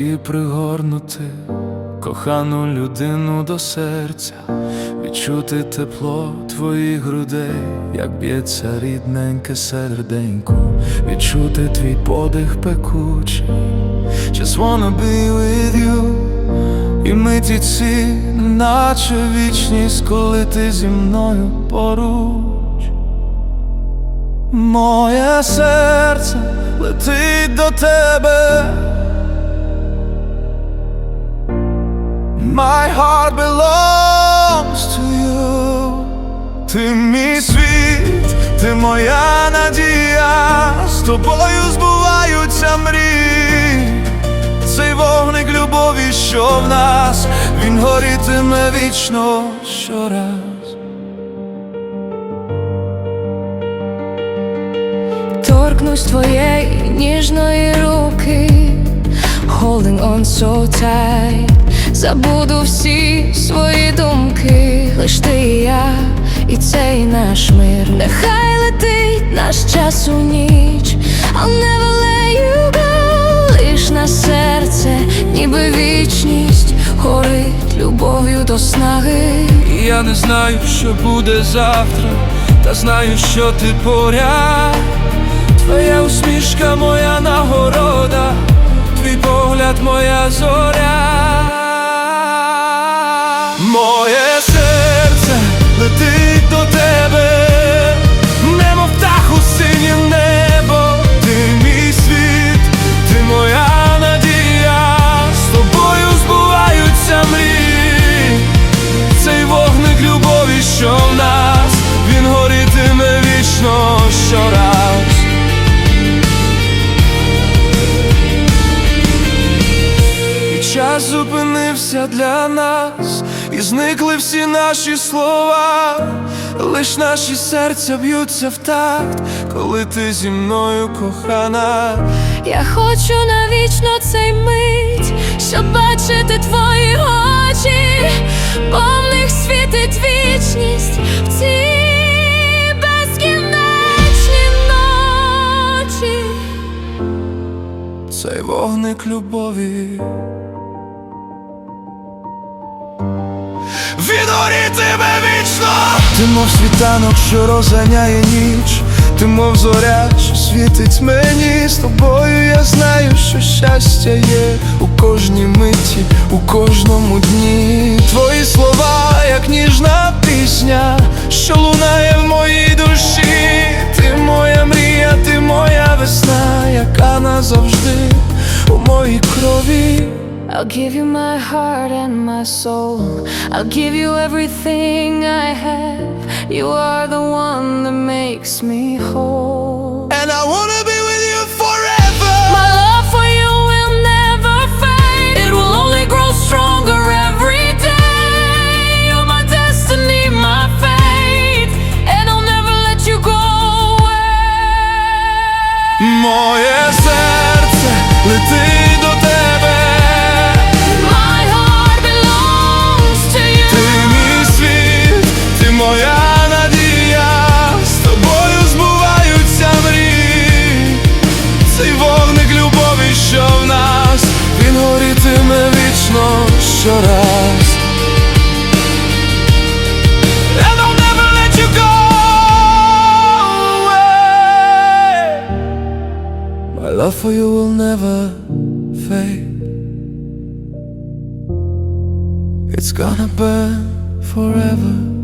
твої пригорнути, кохану людину до серця, відчути тепло твоїх грудей, як б'ється рідненьке серденько, відчути твій подих пекучий. Just wanna be with you І миті ці, наче вічність, коли ти зі мною поруч. Моє серце летить до тебе. My heart belongs to you. Ти мій світ, ти моя надія, з тобою збуваються мрії. Цей вогник любові, що в нас, він горітиме вічно щораз. Торкнусь твоєї ніжної руки, holding on so tight Забуду всі свої думки, лиш ти і я, і цей наш мир. Нехай летить наш час у ніч, I'll never let you go Лиш на серце, ніби вічність, горить любов'ю до снаги. І Я не знаю, що буде завтра, та знаю, що ти поряд. Твоя усмішка, моя нагорода, твій погляд, моя зоря. Моє серце час зупинився для нас, і зникли всі наші слова, лиш наші серця б'ються в такт, коли ти зі мною кохана. Я хочу навічно цей мить, щоб бачити твої очі, бо в них світить вічність в ці безкінечні ночі. Цей вогник любові. Він горітиме вічно! Ти мов світанок, що розганяє ніч, ти мов зоря, що світить мені з тобою. Я знаю, що щастя є у кожній миті, у кожному дні. Твої слова, як ніжна пісня, що лунає в моїй душі. Ти моя мрія, ти моя весна, яка назавжди у моїй крові. I'll give you my heart and my soul. I'll give you everything I have. You are the one that makes me whole. Love for you will never fade. It's gonna burn forever.